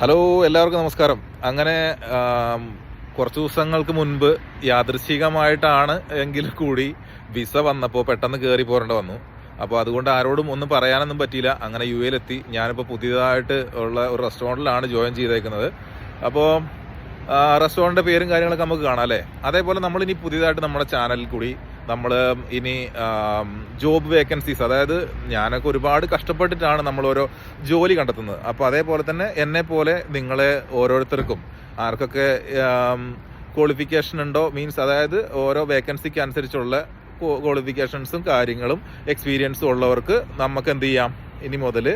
Hello എല്ലാവർക്കും നമസ്കാരം. അങ്ങനെ കുറച്ച് ദിവസങ്ങൾക്ക് മുൻപ് യാദൃശികമായിട്ടാണ് എങ്കിൽ കൂടി വിസ വന്നപ്പോൾ പെട്ടെന്ന് കയറി പോരേണ്ട വന്നു. അപ്പോൾ അതുകൊണ്ട് ആരോടും ഒന്നും പറയാനൊന്നും പറ്റിയില്ല. അങ്ങനെ യു എയിലെത്തി ഞാനിപ്പോൾ പുതിയതായിട്ട് ഉള്ള ഒരു റെസ്റ്റോറന്റിലാണ് ജോയിൻ ചെയ്തേക്കുന്നത്. അപ്പോൾ റെസ്റ്റോറന്റിന്റെ പേരും കാര്യങ്ങളൊക്കെ നമുക്ക് കാണാം അല്ലേ? അതേപോലെ നമ്മളിനി പുതിയതായിട്ട് നമ്മുടെ ചാനലിൽ കൂടി നമ്മൾ ഇനി ജോബ് വേക്കൻസീസ് അതായത് ഞാനൊക്കെ ഒരുപാട് കഷ്ടപ്പെട്ടിട്ടാണ് നമ്മൾ ഓരോ ജോലി കണ്ടെത്തുന്നത്. അപ്പോൾ അതേപോലെ തന്നെ എന്നെ പോലെ നിങ്ങളെ ഓരോരുത്തർക്കും ആർക്കൊക്കെ ക്വാളിഫിക്കേഷൻ ഉണ്ടോ മീൻസ് അതായത് ഓരോ വേക്കൻസിക്ക് അനുസരിച്ചുള്ള ക്വാളിഫിക്കേഷൻസും കാര്യങ്ങളും എക്സ്പീരിയൻസും ഉള്ളവർക്ക് നമുക്ക് എന്ത് ചെയ്യാം? ഇനി മുതൽ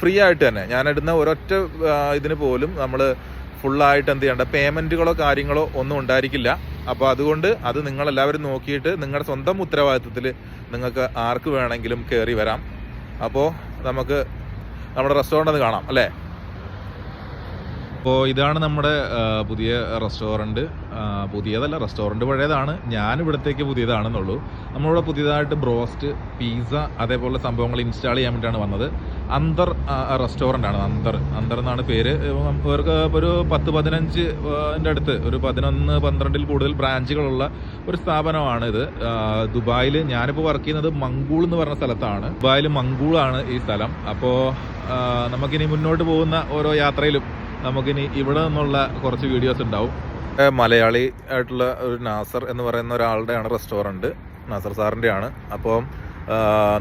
ഫ്രീ ആയിട്ട് തന്നെ. ഞാനിടുന്ന ഒരൊറ്റ ഇതിന് പോലും നമ്മൾ ഫുള്ളായിട്ട് എന്ത് ചെയ്യേണ്ട പേയ്മെന്റുകളോ കാര്യങ്ങളോ ഒന്നും ഉണ്ടായിരിക്കില്ല. അപ്പോൾ അതുകൊണ്ട് അത് നിങ്ങളെല്ലാവരും നോക്കിയിട്ട് നിങ്ങളുടെ സ്വന്തം ഉത്തരവാദിത്വത്തിൽ നിങ്ങൾക്ക് ആർക്ക് വേണമെങ്കിലും കയറി വരാം. അപ്പോൾ നമുക്ക് നമ്മുടെ റെസ്റ്റോറന്റ് കാണാം അല്ലേ? അപ്പോൾ ഇതാണ് നമ്മുടെ പുതിയ റെസ്റ്റോറന്റ് പുതിയതല്ല റെസ്റ്റോറന്റ് പഴയതാണ്. ഞാൻ ഇവിടത്തേക്ക് പുതിയതാണെന്നുള്ളൂ. നമ്മളിവിടെ പുതിയതായിട്ട് ബ്രോസ്റ്റ് പിസ്സ അതേപോലെ സംഭവങ്ങൾ ഇൻസ്റ്റാൾ ചെയ്യാൻ വേണ്ടിയിട്ടാണ് വന്നത്. അന്തർ റെസ്റ്റോറന്റ് ആണ് അന്തർ. അന്തർ എന്നാണ് പേര്. ഇവർക്ക് ഒരു പത്ത് പതിനഞ്ച് അടുത്ത് ഒരു പതിനൊന്ന് പന്ത്രണ്ടിൽ കൂടുതൽ ബ്രാഞ്ചുകളുള്ള ഒരു സ്ഥാപനമാണ് ഇത്. ദുബായിൽ ഞാനിപ്പോൾ വർക്ക് ചെയ്യുന്നത് മംഗൂൾ എന്ന് പറഞ്ഞ സ്ഥലത്താണ്. ദുബായിൽ മങ്കൂളാണ് ഈ സ്ഥലം. അപ്പോൾ നമുക്കിനി മുന്നോട്ട് പോകുന്ന ഓരോ യാത്രയിലും നമുക്കിനി ഇവിടെ നിന്നുള്ള കുറച്ച് വീഡിയോസ് ഉണ്ടാവും. മലയാളി ആയിട്ടുള്ള ഒരു നാസർ എന്ന് പറയുന്ന ഒരാളുടെയാണ് റെസ്റ്റോറന്റ്. നാസർ സാറിന്റെയാണ് അപ്പോൾ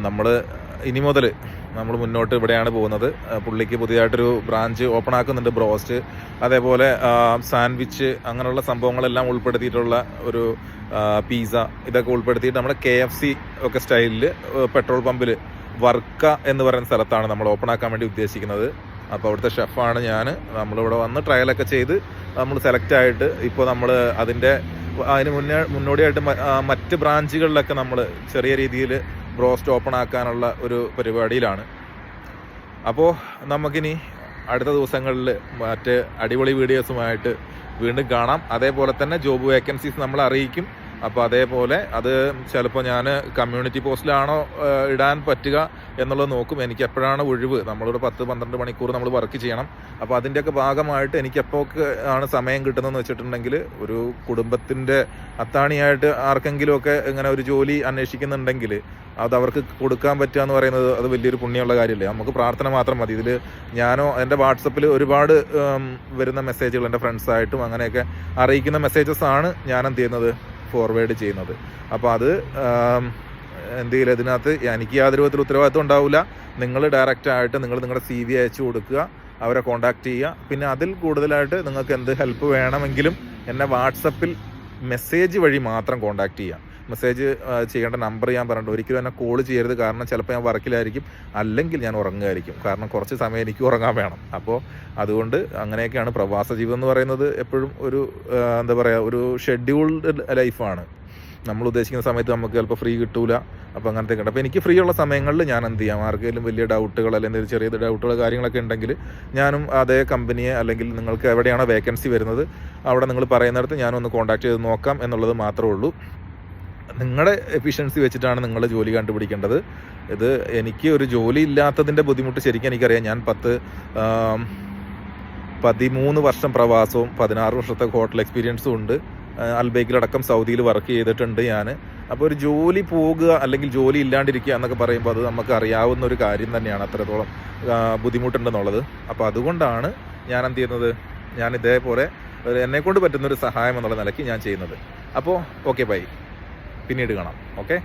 നമ്മൾ ഇനി മുതൽ നമ്മൾ മുന്നോട്ട് ഇവിടെയാണ് പോകുന്നത്. പുള്ളിക്ക് പുതിയതായിട്ടൊരു ബ്രാഞ്ച് ഓപ്പൺ ആക്കുന്നുണ്ട് ബ്രോസ്റ്റ്. അതേപോലെ സാൻഡ്വിച്ച് അങ്ങനെയുള്ള സംഭവങ്ങളെല്ലാം ഉൾപ്പെടുത്തിയിട്ടുള്ള ഒരു പിസ്സ ഇതൊക്കെ ഉൾപ്പെടുത്തിയിട്ട് നമ്മുടെ കെ എഫ് സി ഒക്കെ സ്റ്റൈലിൽ പെട്രോൾ പമ്പിൽ വർക്ക എന്ന് പറയുന്ന സ്ഥലത്താണ് നമ്മൾ ഓപ്പൺ ആക്കാൻ വേണ്ടി ഉദ്ദേശിക്കുന്നത്. അപ്പോൾ അവിടുത്തെ ഷെഫാണ് ഞാൻ നമ്മളിവിടെ വന്ന് ട്രയലൊക്കെ ചെയ്ത് നമ്മൾ സെലക്ട് ആയിട്ട് ഇപ്പോൾ നമ്മൾ അതിന്റെ അതിന് മുന്നേ മുന്നോടിയായിട്ട് മറ്റ് ബ്രാഞ്ചുകളിലൊക്കെ നമ്മൾ ചെറിയ രീതിയിൽ ബ്രോസ്റ്റ് ഓപ്പൺ ആക്കാനുള്ള ഒരു പരിപാടിയിലാണ്. അപ്പോൾ നമുക്കിനി അടുത്ത ദിവസങ്ങളിൽ മറ്റ് അടിപൊളി വീഡിയോസുമായിട്ട് വീണ്ടും കാണാം. അതേപോലെ തന്നെ ജോബ് വേക്കൻസീസ് നമ്മൾ അറിയിക്കും അപ്പോൾ അതേപോലെ അത് ചിലപ്പോൾ ഞാൻ കമ്മ്യൂണിറ്റി പോസ്റ്റിലാണോ ഇടാൻ പറ്റുക എന്നുള്ളത് നോക്കും. എനിക്ക് എപ്പോഴാണ് ഒഴിവ്? നമ്മളൊരു പത്ത് പന്ത്രണ്ട് മണിക്കൂർ നമ്മൾ വർക്ക് ചെയ്യണം. അപ്പോൾ അതിന്റെയൊക്കെ ഭാഗമായിട്ട് എനിക്ക് എപ്പോഴൊക്കെ ആണ് സമയം കിട്ടുന്നതെന്ന് വെച്ചിട്ടുണ്ടെങ്കിൽ ഒരു കുടുംബത്തിന്റെ അത്താണിയായിട്ട് ആർക്കെങ്കിലുമൊക്കെ ഇങ്ങനെ ഒരു ജോലി അന്വേഷിക്കുന്നുണ്ടെങ്കിൽ അത് അവർക്ക് കൊടുക്കാൻ പറ്റുക എന്ന് പറയുന്നത് അത് വലിയൊരു പുണ്യമുള്ള കാര്യമല്ലേ? നമുക്ക് പ്രാർത്ഥന മാത്രം മതി. ഇതിൽ ഞാനോ എന്റെ വാട്സപ്പിൽ ഒരുപാട് വരുന്ന മെസ്സേജുകൾ എന്റെ ഫ്രണ്ട്സായിട്ടും അങ്ങനെയൊക്കെ അറിയിക്കുന്ന മെസ്സേജസ് ആണ് ഞാൻ എന്ത് ചെയ്യുന്നത്? ഫോർവേഡ് ചെയ്യുന്നത്. അപ്പോൾ അത് എന്ത് ചെയ്യില്ല ഇതിനകത്ത് എനിക്ക് യാതൊരു വിധത്തിൽ ഉത്തരവാദിത്വം ഉണ്ടാവില്ല. നിങ്ങൾ ഡയറക്റ്റ് ആയിട്ട് നിങ്ങൾ നിങ്ങളുടെ സി വി അയച്ചു കൊടുക്കുക അവരെ കോൺടാക്റ്റ് ചെയ്യുക. പിന്നെ അതിൽ കൂടുതലായിട്ട് നിങ്ങൾക്ക് എന്ത് ഹെൽപ്പ് വേണമെങ്കിലും എന്നെ വാട്സപ്പിൽ മെസ്സേജ് വഴി മാത്രം കോൺടാക്റ്റ് ചെയ്യുക. മെസ്സേജ് ചെയ്യേണ്ട നമ്പർ ഞാൻ പറഞ്ഞിട്ട് ഒരിക്കലും എന്നെ കോൾ ചെയ്യരുത്. കാരണം ചിലപ്പോൾ ഞാൻ വർക്കിലായിരിക്കും. അല്ലെങ്കിൽ ഞാൻ ഉറങ്ങുമായിരിക്കും. കാരണം കുറച്ച് സമയം എനിക്ക് ഉറങ്ങാൻ വേണം. അപ്പോൾ അതുകൊണ്ട് അങ്ങനെയൊക്കെയാണ് പ്രവാസ ജീവിതം എന്ന് പറയുന്നത് എപ്പോഴും ഒരു എന്താ പറയുക ഒരു ഷെഡ്യൂൾഡ് ലൈഫാണ് നമ്മൾ ഉദ്ദേശിക്കുന്ന സമയത്ത് നമുക്ക് ചിലപ്പോൾ ഫ്രീ കിട്ടൂല. അപ്പോൾ അങ്ങനത്തെ ഉണ്ട്. അപ്പോൾ എനിക്ക് ഫ്രീ ഉള്ള സമയങ്ങളിൽ ഞാൻ എന്ത് ചെയ്യാം? ആർക്കെങ്കിലും വലിയ ഡൗട്ടുകൾ അല്ലെങ്കിൽ ചെറിയ ഡൗട്ടുകൾ കാര്യങ്ങളൊക്കെ ഉണ്ടെങ്കിൽ ഞാനും അതേ കമ്പനിയെ അല്ലെങ്കിൽ നിങ്ങൾക്ക് എവിടെയാണോ വേക്കൻസി വരുന്നത് അവിടെ നിങ്ങൾ പറയുന്നിടത്ത് ഞാനൊന്ന് കോൺടാക്ട് ചെയ്ത് നോക്കാം എന്നുള്ളത് മാത്രമേ ഉള്ളൂ. നിങ്ങളുടെ എഫിഷ്യൻസി വെച്ചിട്ടാണ് നിങ്ങൾ ജോലി കണ്ടുപിടിക്കേണ്ടത്. ഇത് എനിക്ക് ഒരു ജോലി ഇല്ലാത്തതിന്റെ ബുദ്ധിമുട്ട് ശരിക്കും എനിക്കറിയാം. ഞാൻ പത്ത് പതിമൂന്ന് വർഷം പ്രവാസവും പതിനാറ് വർഷത്തെ ഹോട്ടൽ എക്സ്പീരിയൻസും ഉണ്ട്. അൽബേക്കിലടക്കം സൗദിയിൽ വർക്ക് ചെയ്തിട്ടുണ്ട് ഞാൻ അപ്പോൾ ഒരു ജോലി പോകുക അല്ലെങ്കിൽ ജോലി ഇല്ലാണ്ടിരിക്കുക എന്നൊക്കെ പറയുമ്പോൾ അത് നമുക്ക് അറിയാവുന്ന ഒരു കാര്യം തന്നെയാണ് അത്രത്തോളം ബുദ്ധിമുട്ടുണ്ടെന്നുള്ളത്. അപ്പോൾ അതുകൊണ്ടാണ് ഞാൻ എന്ത് ചെയ്യുന്നത്? ഞാൻ ഇതേപോലെ എന്നെക്കൊണ്ട് പറ്റുന്ന ഒരു സഹായം എന്നുള്ള നിലയ്ക്ക് ഞാൻ ചെയ്യുന്നത്. അപ്പോൾ ഓക്കെ ബൈ പിന്നീട് കാണാം. ഓക്കെ?